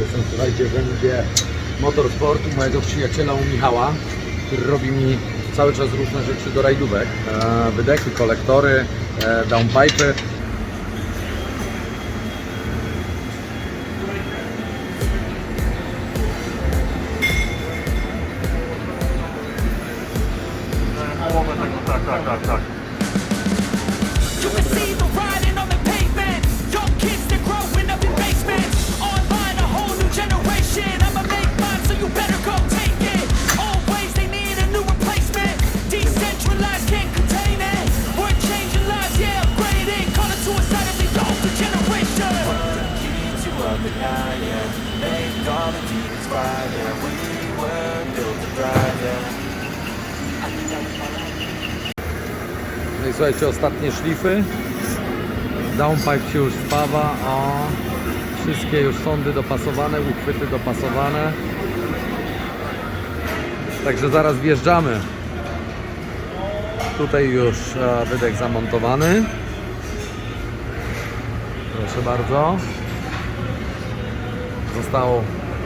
Jestem, słuchajcie, w MG Motorsportu mojego przyjaciela u Michała, który robi mi cały czas różne rzeczy do rajdówek. E, wydechy, kolektory, e, tak, tak, tak, tak. No i słuchajcie, ostatnie szlify. Downpipe się już spawa, o wszystkie już sądy dopasowane, uchwyty dopasowane. Także zaraz wjeżdżamy. Tutaj już e, wydech zamontowany. Proszę bardzo. Został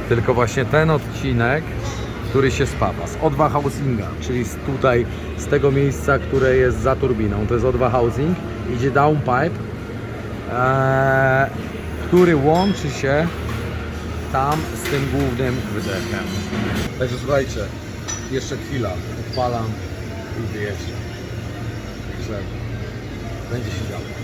tylko właśnie ten odcinek, który się spawa z O2 housinga, czyli z tutaj, z tego miejsca, które jest za turbiną. To jest O2 housing, idzie downpipe, e, który łączy się tam z tym głównym wydechem. Także słuchajcie, jeszcze chwila, odpalam i wyjeżdżam. Także będzie się działo.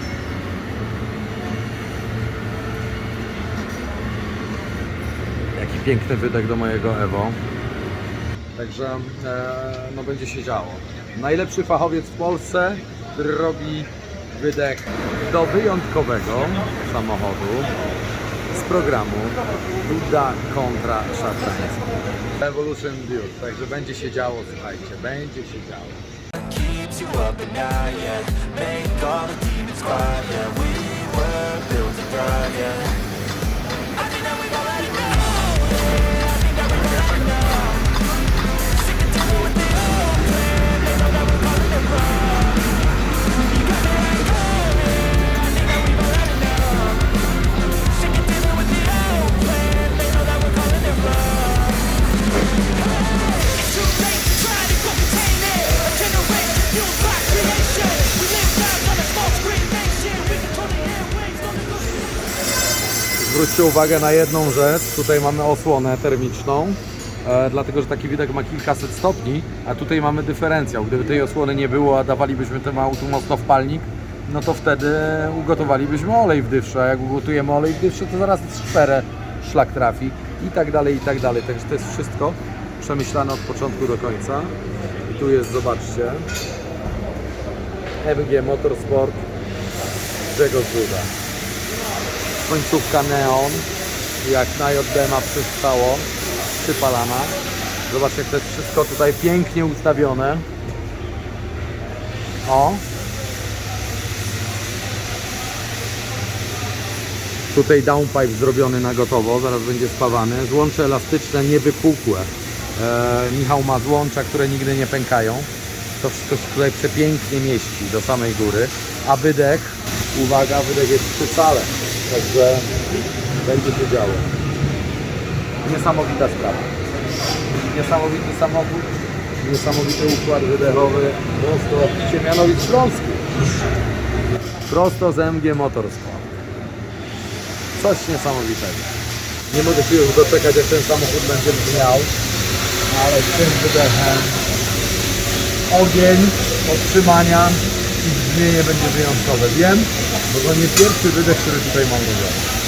Piękny wydech do mojego Evo. Także e, no będzie się działo. Najlepszy fachowiec w Polsce, który robi wydech do wyjątkowego samochodu z programu Duda kontra Szafrański. Evolution Build. Także będzie się działo, słuchajcie, będzie się działo. Zwróćcie uwagę na jedną rzecz. Tutaj mamy osłonę termiczną, e, dlatego że taki widok ma kilkaset stopni, a tutaj mamy dyferencjał. Gdyby tej osłony nie było, a dawalibyśmy temu autu mocno w palnik, no to wtedy ugotowalibyśmy olej w dyfrze. A jak ugotujemy olej w dyfrze, to zaraz szperę szlak trafi i tak dalej, i tak dalej. Także to jest wszystko przemyślane od początku do końca. I tu jest, zobaczcie, MG Motorsport Grzegorz Duda końcówka neon, jak na JDMA przystało, przypalana. Zobaczcie, jak to jest wszystko tutaj pięknie ustawione. O! Tutaj downpipe zrobiony na gotowo, zaraz będzie spawany. Złącze elastyczne, niewypukłe. E, Michał ma złącza, które nigdy nie pękają. To wszystko się tutaj przepięknie mieści do samej góry. A wydech, uwaga, wydech jest przy sale. Także będzie się działo. Niesamowita sprawa. Niesamowity samochód, niesamowity układ wydechowy prosto z Siemianowic Śląskich. Prosto z MG Motorsport. Coś niesamowitego. Nie mogę się już doczekać, jak ten samochód będzie brzmiał, ale z tym wydechem ogień, otrzymania i brzmienie będzie wyjątkowe. Wiem, bo to nie pierwszy wydech, który tutaj mam robiony.